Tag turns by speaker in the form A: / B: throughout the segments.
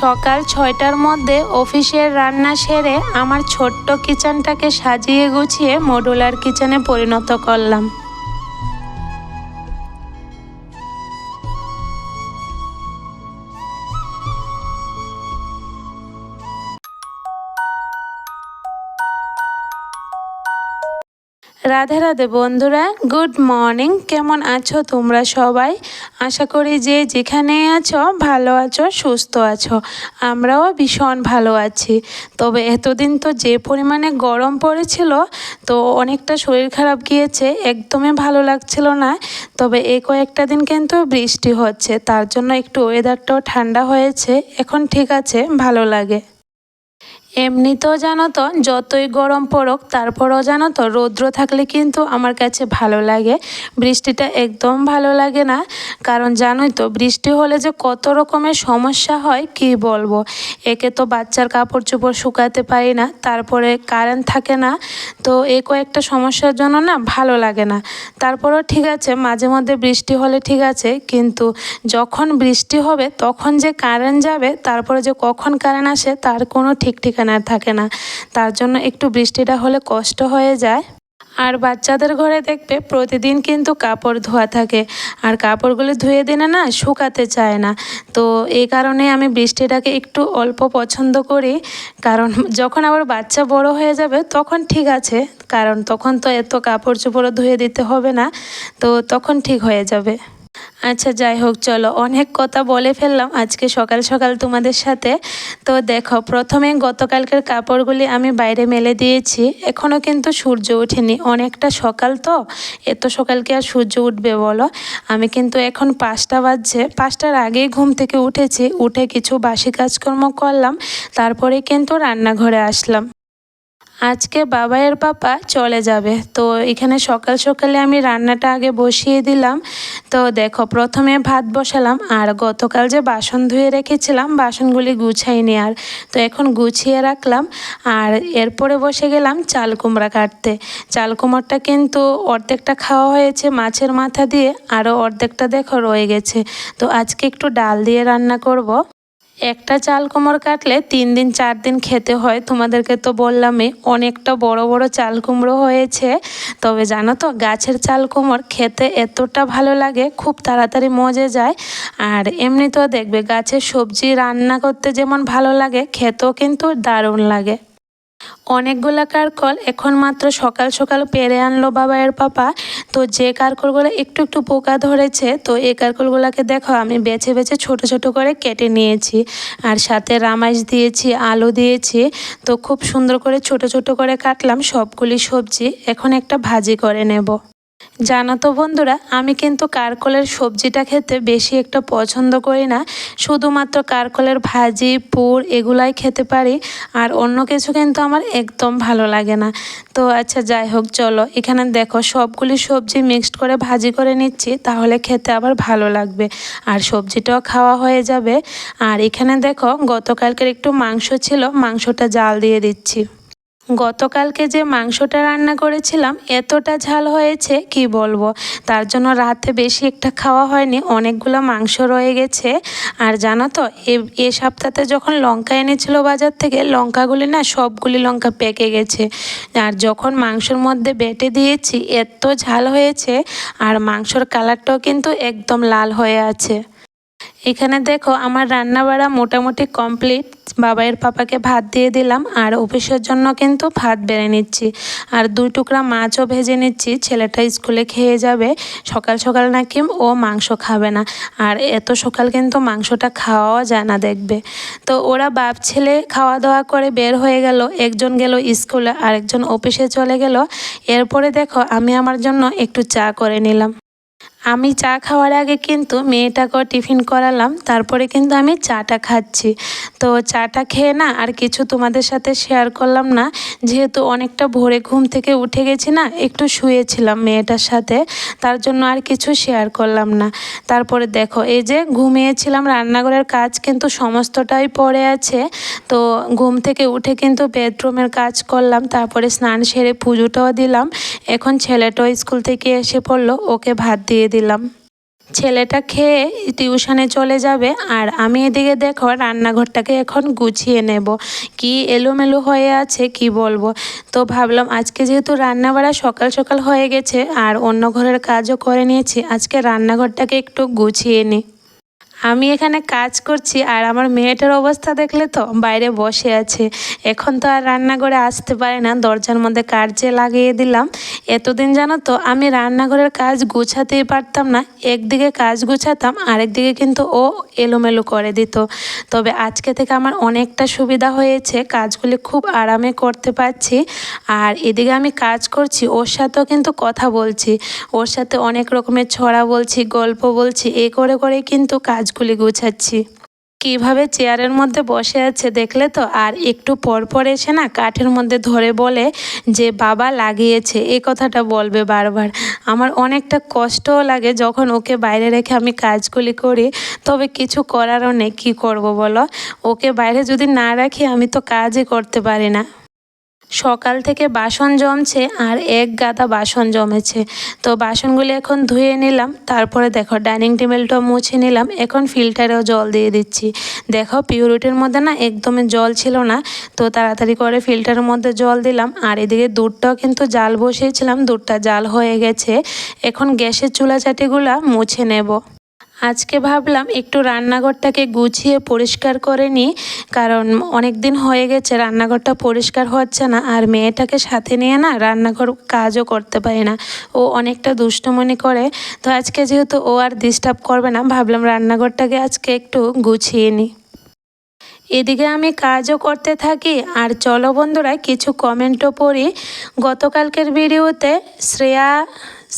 A: সকাল ছয়টার মধ্যে অফিসের রান্না সেরে আমার ছোট্ট কিচেনটাকে সাজিয়ে গুছিয়ে মডুলার কিচেনে পরিণত করলাম। রাধে রাধে বন্ধুরা, গুড মর্নিং। কেমন আছো তোমরা সবাই? আশা করি যে যেখানে আছো, ভালো আছো, সুস্থ আছো। আমরাও ভীষণ ভালো আছি। তবে এতদিন তো যে পরিমাণে গরম পড়েছিল, তো অনেকটা শরীর খারাপ গিয়েছে, একদমই ভালো লাগছিল না। তবে এই কয়েকটা দিন কিন্তু বৃষ্টি হচ্ছে, তার জন্য একটু ওয়েদারটাও ঠান্ডা হয়েছে, এখন ঠিক আছে, ভালো লাগে। এমনিতেও জানো তো, যতই গরম পড়ুক, তারপরও জানো তো, রৌদ্র থাকলে কিন্তু আমার কাছে ভালো লাগে। বৃষ্টিটা একদম ভালো লাগে না। কারণ জানোই তো, বৃষ্টি হলে যে কত রকমের সমস্যা হয়, কি বলব? একে তো বাচ্চার কাপড় চোপড় শুকাতে পারি না, তারপরে কারেন্ট থাকে না। তো এ কয়েকটা সমস্যার জন্য না ভালো লাগে না। তারপরেও ঠিক আছে, মাঝে মধ্যে বৃষ্টি হলে ঠিক আছে, কিন্তু যখন বৃষ্টি হবে, তখন যে কারেন্ট যাবে, তারপরে যে কখন কারেন্ট আসে, তার কোনো ঠিক ঠিক ঠিকানা থাকে না। তার জন্য একটু বৃষ্টিটা হলে কষ্ট হয়ে যায়। আর বাচ্চাদের ঘরে দেখবে প্রতিদিন কিন্তু কাপড় ধোয়া থাকে। আর কাপড়গুলো ধুয়ে দিলে না শুকাতে চায় না। তো এই কারণে আমি বৃষ্টিটাকে একটু অল্প পছন্দ করি। কারণ যখন আবার বাচ্চা বড় হয়ে যাবে তখন ঠিক আছে। কারণ তখন তো এত কাপড় চোপড়ও ধুয়ে দিতে হবে না। তো তখন ঠিক হয়ে যাবে। আচ্ছা যাই হোক, চলো। অনেক কথা বলে ফেললাম আজকে সকাল সকাল তোমাদের সাথে। তো দেখো, প্রথমে গতকালকের কাপড়গুলি আমি বাইরে মেলে দিয়েছি। এখনও কিন্তু সূর্য ওঠেনি। অনেকটা সকাল তো, এত সকালকে আর সূর্য উঠবে বলো? আমি কিন্তু এখন পাঁচটা বাজছে। পাঁচটার আগেই ঘুম থেকে উঠেছি। উঠে কিছু বাসি কাজকর্ম করলাম। তারপরে কিন্তু রান্নাঘরে আসলাম। আজকে বাবাইয়ের পাপা চলে যাবে। তো এখানে সকাল সকালে আমি রান্নাটা আগে বসিয়ে দিলাম। তো দেখো, প্রথমে ভাত বসালাম আর গতকাল যে বাসন ধুয়ে রেখেছিলাম, বাসনগুলি গুছাইনি আর। তো এখন গুছিয়ে রাখলাম আর এরপরে বসে গেলাম চাল কুমড়া কাটতে। চাল কুমড়াটা কিন্তু অর্ধেকটা খাওয়া হয়েছে মাছের মাথা দিয়ে আরও অর্ধেকটা দেখো রয়ে গেছে। তো আজকে একটু ডাল দিয়ে রান্না করব। একটা চাল কুমড় কাটলে তিন দিন, চার দিন খেতে হয়। তোমাদেরকে তো বললামই, অনেকটা বড় বড় চাল কুমড়ো হয়েছে। তবে জানো তো, গাছের চাল কুমড় খেতে এতটা ভালো লাগে, খুব তাড়াতাড়ি মজে যায়। আর এমনিতেও দেখবে গাছের সবজি রান্না করতে যেমন ভালো লাগে, খেতেও কিন্তু দারুণ লাগে। অনেকগুলা কল এখন মাত্র সকাল সকাল পেরে আনলো বাবা এর পাপা। তো যে কারকলগুলো একটু একটু পোকা ধরেছে, তো এই কারকলগুলোকে দেখো আমি বেছে বেছে ছোট ছোট করে কেটে নিয়েছি। আর সাথে রামাইশ দিয়েছি, আলু দিয়েছি। তো খুব সুন্দর করে ছোট ছোট করে কাটলাম সবগুলি সবজি। এখন একটা ভাজি করে নেব। জানো তো বন্ধুরা, আমি কিন্তু কারকলের সবজিটা খেতে বেশি একটা পছন্দ করি না। শুধুমাত্র কারকলের ভাজি, পুর এগুলাই খেতে পারি, আর অন্য কিছু কিন্তু আমার একদম ভালো লাগে না। তো আচ্ছা যাই হোক, চলো, এখানে দেখো, সবগুলি সবজি মিক্সড করে ভাজি করে নিচ্ছি, তাহলে খেতে আবার ভালো লাগবে, আর সবজিটাও খাওয়া হয়ে যাবে। আর এখানে দেখো, গতকালকের একটু মাংস ছিল, মাংসটা জাল দিয়ে দিচ্ছি। গতকালকে যে মাংসটা রান্না করেছিলাম, এতটা ঝাল হয়েছে, কি বলব? তার জন্য রাতে বেশি একটা খাওয়া হয়নি, অনেকগুলো মাংস রয়ে গেছে। আর জানো তো, এ সপ্তাহে যখন লঙ্কা এনেছিল বাজার থেকে, লঙ্কাগুলি না, সবগুলি লঙ্কা পেকে গেছে। আর যখন মাংসর মধ্যে বেটে দিয়েছি, এত ঝাল হয়েছে, আর মাংসর কালারটাও কিন্তু একদম লাল হয়ে আছে। এখানে দেখো আমার রান্না বাড়া মোটামুটি কমপ্লিট বাবাইয়ের পাপাকে ভাত দিয়ে দিলাম, আর অফিসের জন্য কিন্তু ভাত বেড়ে নিচ্ছি। আর দুই টুকরা মাছও ভেজে নিচ্ছি, ছেলেটা স্কুলে খেয়ে যাবে, সকাল সকাল নাকি ও মাংস খাবে না। আর এত সকাল কিন্তু মাংসটা খাওয়াও যায় না দেখবে। তো ওরা বাপ ছেলে খাওয়া দাওয়া করে বের হয়ে গেল, একজন গেল স্কুলে, আরেকজন অফিসে চলে গেল। এরপরে দেখো আমি আমার জন্য একটু চা করে নিলাম। আমি চা খাওয়ার আগে কিন্তু মেয়েটাকেও টিফিন করালাম, তারপরে কিন্তু আমি চাটা খাচ্ছি। তো চাটা খেয়ে না আর কিছু তোমাদের সাথে শেয়ার করলাম না, যেহেতু অনেকটা ভোরে ঘুম থেকে উঠে গেছি না, একটু শুয়েছিলাম মেয়েটার সাথে, তার জন্য আর কিছু শেয়ার করলাম না। তারপরে দেখো, এই যে ঘুমিয়েছিলাম, রান্নাঘরের কাজ কিন্তু সমস্তটাই পড়ে আছে, তো ঘুম থেকে উঠে কিন্তু বেডরুমের কাজ করলাম, তারপরে স্নান সেরে পুজোটাও দিলাম, এখন ছেলেটাও স্কুল থেকে এসে পড়ল, ওকে ভাত দিয়ে দিলাম। ছেলেটা খেয়ে টিউশনে চলে যাবে আর আমি এদিকে দেখো রান্নাঘরটাকে এখন গুছিয়ে নেব। কি এলোমেলো হয়ে আছে কি বলব? তো ভাবলাম আজকে যেহেতু রান্নাবাড়া সকাল সকাল হয়ে গেছে আর অন্য ঘরের কাজও করে নিয়েছি, আজকে রান্নাঘরটাকে একটু গুছিয়ে নিই আমি এখানে কাজ করছি আর আমার মেয়েটার অবস্থা দেখলে তো বাইরে বসে আছে। এখন তো আর রান্নাঘরে আসতে পারে না, দরজার মধ্যে কার্যে লাগিয়ে দিলাম। এতদিন জানো তো, আমি রান্নাঘরের কাজ গুছাতেই পারতাম না। একদিকে কাজ গুছাতাম, আরেকদিকে কিন্তু ও এলোমেলো করে দিত। তবে আজকে থেকে আমার অনেকটা সুবিধা হয়েছে, কাজগুলি খুব আরামে করতে পারছি। আর এদিকে আমি কাজ করছি, ওর সাথেও কিন্তু কথা বলছি। ওর সাথে অনেক রকমের ছড়া বলছি, গল্প বলছি, এ করে করে কিন্তু কাজগুলি গুছাচ্ছি। কীভাবে চেয়ারের মধ্যে বসে আছে দেখলে তো? আর একটু পর পর এসে না কাঠের মধ্যে ধরে বলে যে, বাবা লাগিয়েছে। এ কথাটা বলবে বারবার। আমার অনেকটা কষ্টও লাগে যখন ওকে বাইরে রেখে আমি কাজগুলি করি, তবে কিছু করারও নেই। কী করব বলো? ওকে বাইরে যদি না রাখি আমি তো কাজই করতে পারি না। সকাল থেকে বাসন জমছে আর এক গাদা বাসন জমেছে। তো বাসনগুলি এখন ধুয়ে নিলাম, তারপরে দেখো ডাইনিং টেবিলটাও মুছে নিলাম। এখন ফিল্টারেও জল দিয়ে দিচ্ছি। দেখো পিউরিটির মধ্যে না একদমই জল ছিল না, তো তাড়াতাড়ি করে ফিল্টারের মধ্যে জল দিলাম। আর এদিকে দুধটাও কিন্তু জাল বসিয়েছিলাম, দুধটা জাল হয়ে গেছে। এখন গ্যাসের চুলা চাটিগুলা মুছে নেব। আজকে ভাবলাম একটু রান্নাঘরটাকে গুছিয়ে পরিষ্কার করে নিই, কারণ অনেক দিন হয়ে গেছে রান্নাঘরটা পরিষ্কার হচ্ছে না, আর মেয়েটাকে সাথে নিয়ে না রান্নাঘর কাজও করতে পারি না। ও অনেকটা দুষ্টমনি করে, তো আজকে যেহেতু ও আর ডিস্টার্ব করবে না, ভাবলাম রান্নাঘরটাকে আজকে একটু গুছিয়ে নিই। এদিকে আমি কাজও করতে থাকি, আর চলো বন্ধুরা কিছু কমেন্টও পড়ি। গতকালকের ভিডিওতে শ্রেয়া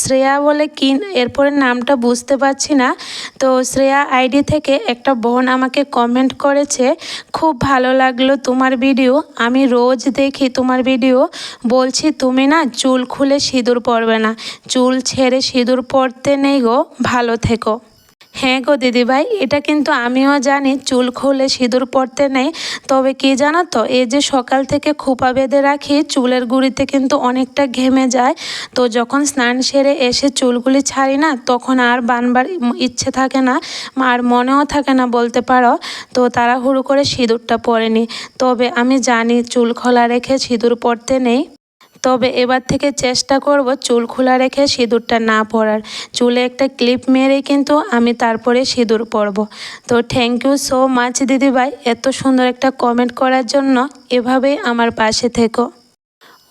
A: শ্রেয়া বলে কি, এরপরে নামটা বুঝতে পারছি না। তো শ্রেয়া আইডি থেকে একটা বোন আমাকে কমেন্ট করেছে, খুব ভালো লাগল তোমার ভিডিও আমি রোজ দেখি তোমার ভিডিও বলছি তুমি না চুল খুলে সিঁদুর পরবে না, চুল ছেড়ে সিঁদুর পরতে নেই গো, ভালো থেকো। হ্যাঁ গো দিদিভাই, এটা কিন্তু আমিও জানি, চুল খুলে সিঁদুর পড়তে নেই। তবে কি জানো তো, এই যে সকাল থেকে খোপা বেঁধে রাখি, চুলের গুঁড়িতে কিন্তু অনেকটা ঘেমে যায়। তো যখন স্নান সেরে এসে চুলগুলি ছাড়ি না, তখন আর বানবার ইচ্ছে থাকে না, আর মনেও থাকে না বলতে পারো। তো তারা তাড়াহুড়ো করে সিঁদুরটা পরেনি তবে আমি জানি চুল খোলা রেখে সিঁদুর পড়তে নেই। তবে এবার থেকে চেষ্টা করব চুল খোলা রেখে সিঁদুরটা না পরার। চুলে একটা ক্লিপ মেরে কিন্তু আমি তারপরে সিঁদুর পরব। তো থ্যাংক ইউ সো মাচ দিদিভাই। এত সুন্দর একটা কমেন্ট করার জন্য এভাবেই আমার পাশে থেকো।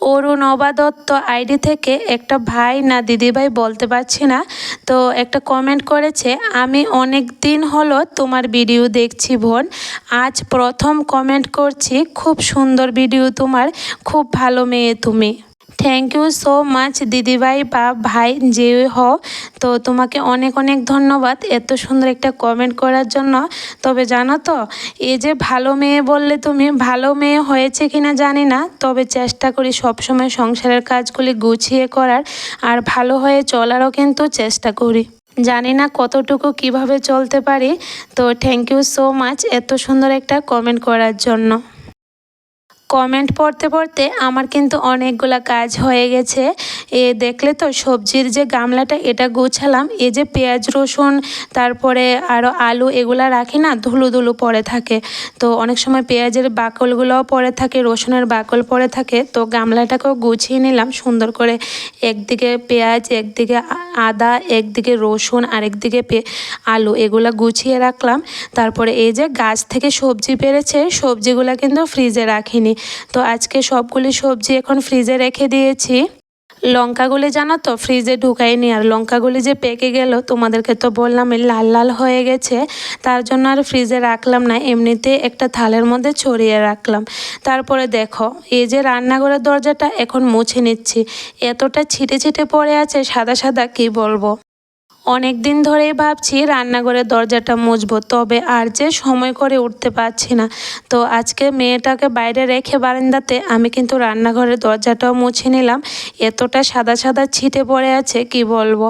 A: অরুণ অবা দত্ত আইডি থেকে একটা ভাই না দিদিভাই বলতে পারছি না। তো একটা কমেন্ট করেছে, আমি অনেক দিন হলো তোমার ভিডিও দেখছি বোন। আজ প্রথম কমেন্ট করছি, খুব সুন্দর ভিডিও তোমার, খুব ভালো মেয়ে তুমি। থ্যাংক ইউ সো মাচ দিদিভাই বা ভাই যে হও। তো তোমাকে অনেক অনেক ধন্যবাদ এত সুন্দর একটা কমেন্ট করার জন্য। তবে জানো তো, এই যে ভালো মেয়ে বললে তুমি, ভালো মেয়ে হয়েছে কিনা জানি না। তবে চেষ্টা করি সবসময় সংসারের কাজগুলি গুছিয়ে করার, আর ভালো হয়ে চলারও কিন্তু চেষ্টা করি। জানি না কতটুকু কীভাবে চলতে পারি। তো থ্যাংক ইউ সো মাচ এত সুন্দর একটা কমেন্ট করার জন্য। কমেন্ট পড়তে পড়তে আমার কিন্তু অনেকগুলা কাজ হয়ে গেছে। এ দেখলে তো সবজির যে গামলাটা, এটা গুছালাম। এ যে পেঁয়াজ, রসুন, তারপরে আরও আলু এগুলা রাখি না, ধুলো ধুলো পড়ে থাকে। তো অনেক সময় পেঁয়াজের বাকলগুলোও পড়ে থাকে, রসুনের বাকল পড়ে থাকে। তো গামলাটাকেও গুছিয়ে নিলাম, সুন্দর করে একদিকে পেঁয়াজ, একদিকে আদা, একদিকে রসুন, আরেকদিকে আলু এগুলা গুছিয়ে রাখলাম। তারপরে এই যে গাছ থেকে সবজি পেরেছে সবজিগুলো কিন্তু ফ্রিজে রাখিনি। তো আজকে সবগুলি সবজি এখন ফ্রিজে রেখে দিয়েছি। লঙ্কাগুলি জানো তো, ফ্রিজে ঢুকাইনি। আর লঙ্কাগুলি যে পেকে গেল, তোমাদেরকে তো বললাম লাল লাল হয়ে গেছে। তার জন্য আর ফ্রিজে রাখলাম না, এমনিতে একটা থালের মধ্যে ছড়িয়ে রাখলাম। তারপরে দেখো, এই যে রান্নাঘরের দরজাটা এখন মুছে নিচ্ছি। এতটা ছিটে ছিটে পড়ে আছে, সাদা সাদা, কি বলব? অনেক দিন ধরেই ভাবছি রান্নাঘরের দরজাটা মুছবো, তবে আর যে সময় করে উঠতে পারছি না। তো আজকে মেয়েটাকে বাইরে রেখে বারান্দাতে আমি কিন্তু রান্নাঘরের দরজাটাও মুছে নিলাম। এতটা সাদা সাদা ছিটে পড়ে আছে, কি বলব?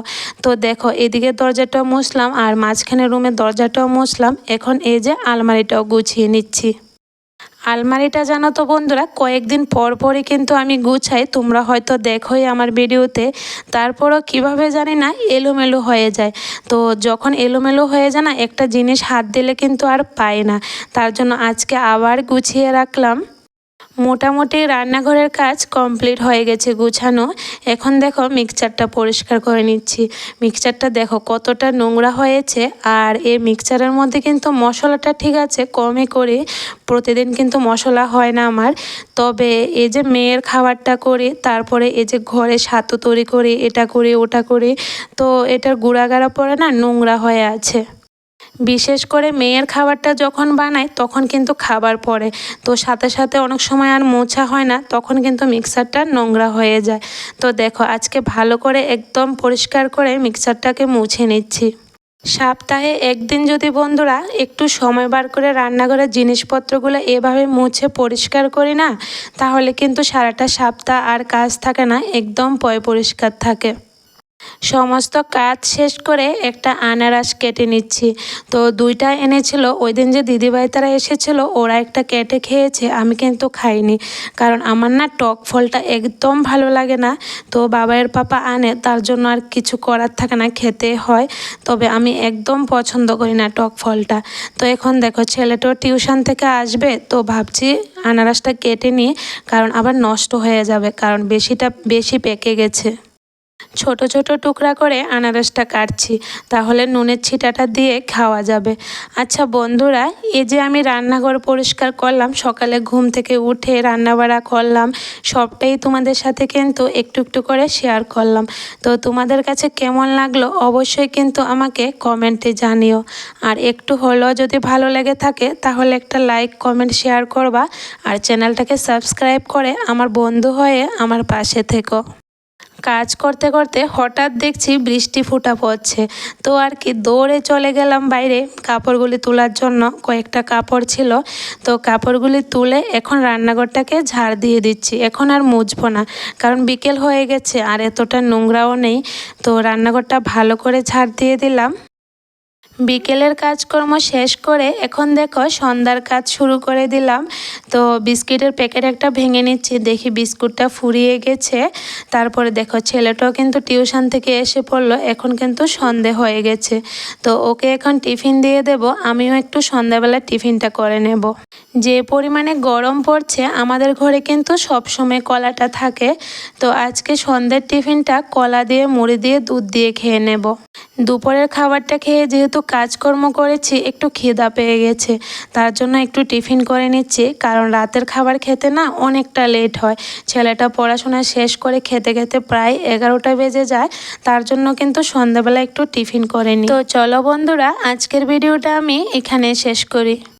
A: তো দেখো, এদিকে দরজাটাও মুছলাম আর মাঝখানে রুমের দরজাটাও মুছলাম। এখন এই যে আলমারিটাও গুছিয়ে নিচ্ছি। আলমারিটা জানো তো বন্ধুরা, কয়েকদিন পর পরই কিন্তু আমি গুছাই, তোমরা হয়তো দেখোই আমার ভিডিওতে। তারপরও কীভাবে জানি না, এলোমেলো হয়ে যায়। তো যখন এলোমেলো হয়ে যায় না, একটা জিনিস হাত দিলে কিন্তু আর পায় না। তার জন্য আজকে আবার গুছিয়ে রাখলাম। মোটামুটি রান্নাঘরের কাজ কমপ্লিট হয়ে গেছে গুছানো। এখন দেখো মিক্সচারটা পরিষ্কার করে নিচ্ছি। মিক্সচারটা দেখো কতটা নোংরা হয়েছে আর এই মিক্সচারের মধ্যে কিন্তু মশলাটা ঠিক আছে, কমই করে। প্রতিদিন কিন্তু মশলা হয় না আমার। তবে এই যে মেয়ের খাবারটা করে, তারপরে এই যে ঘরে সাতু তৈরি করে, এটা করে, ওটা করে, তো এটার গুঁড়া গাড়া পরে না নোংরা হয়ে আছে। বিশেষ করে মেয়ের খাবারটা যখন বানাই তখন কিন্তু খাবার পড়ে। তো সাথে সাথে অনেক সময় আর মোছা হয় না, তখন কিন্তু মিক্সারটা নোংরা হয়ে যায়। তো দেখো, আজকে ভালো করে একদম পরিষ্কার করে মিক্সারটাকে মুছে নিচ্ছি। সপ্তাহে একদিন যদি বন্ধুরা একটু সময় বার করে রান্নাঘরের জিনিসপত্রগুলো এভাবে মুছে পরিষ্কার করি না, তাহলে কিন্তু সারাটা সপ্তাহ আর কাজ থাকে না, একদম পয় পরিষ্কার থাকে। সমস্ত কাজ শেষ করে একটা আনারস কেটে নিচ্ছি। তো দুইটা এনেছিল ওই দিন যে দিদিভাই তারা এসেছিল, ওরা একটা কেটে খেয়েছে, আমি কিন্তু খাইনি। কারণ আমার না টক ফলটা একদম ভালো লাগে না। তো বাবাইয়ের পাপা আনে, তার জন্য আর কিছু করার থাকে না, খেতে হয়। তবে আমি একদম পছন্দ করি না টক ফলটা। তো এখন দেখো ছেলেটাও টিউশন থেকে আসবে, তো ভাবছি আনারসটা কেটে নিই, কারণ আবার নষ্ট হয়ে যাবে, কারণ বেশিটা বেশি পেকে গেছে। ছোট ছোট টুকরা করে আনারসটা কাটছি, তাহলে নুনের ছিটাটা দিয়ে খাওয়া যাবে। আচ্ছা বন্ধুরা, এই যে আমি রান্নাঘর পরিষ্কার করলাম, সকালে ঘুম থেকে উঠে রান্নাবাড়া করলাম, সবটাই তোমাদের সাথে কিন্তু একটু একটু করে শেয়ার করলাম। তো তোমাদের কাছে কেমন লাগল অবশ্যই কিন্তু আমাকে কমেন্টে জানিও। আর একটু হলেও যদি ভালো লেগে থাকে, তাহলে একটা লাইক কমেন্ট শেয়ার করবা। আর চ্যানেলটাকে সাবস্ক্রাইব করে আমার বন্ধু হয়ে আমার পাশে থেকো। কাজ করতে করতে হঠাৎ দেখছি বৃষ্টি ফুটা পড়ছে। তো আর কি দৌড়ে চলে গেলাম বাইরে কাপড়গুলি তোলার জন্য। কয়েকটা কাপড় ছিল। তো কাপড়গুলি তুলে এখন রান্নাঘরটাকে ঝাড় দিয়ে দিচ্ছি। এখন আর মুছবো না, কারণ বিকেল হয়ে গেছে আর এতটা নোংরাও নেই। তো রান্নাঘরটা ভালো করে ঝাড় দিয়ে দিলাম। বিকেলের কাজকর্ম শেষ করে এখন দেখো সন্ধ্যার কাজ শুরু করে দিলাম। তো বিস্কিটের প্যাকেট একটা ভেঙে নিচ্ছি, দেখি বিস্কুটটা ফুরিয়ে গেছে। তারপরে দেখো ছেলেটাও কিন্তু টিউশন থেকে এসে পড়ল, এখন কিন্তু সন্ধে হয়ে গেছে। তো ওকে এখন টিফিন দিয়ে দেব, আমিও একটু সন্ধ্যাবেলা টিফিনটা করে নেব। যে পরিমাণে গরম পড়ছে, আমাদের ঘরে কিন্তু সবসময় কলাটা থাকে। তো আজকে সন্ধ্যের টিফিনটা কলা দিয়ে, মুড়ি দিয়ে, দুধ দিয়ে খেয়ে নেব। দুপুরের খাবারটা খেয়ে যেহেতু কাজকর্ম করেছি, একটু খিদা পেয়ে গেছে। তার জন্য একটু টিফিন করে নিচ্ছি, কারণ রাতের খাবার খেতে না অনেকটা লেট হয়। ছেলেটা পড়াশোনা শেষ করে খেতে খেতে প্রায় এগারোটা বেজে যায়। তার জন্য কিন্তু সন্ধ্যাবেলা একটু টিফিন করে নিই। তো চলো বন্ধুরা, আজকের ভিডিওটা আমি এখানে শেষ করি।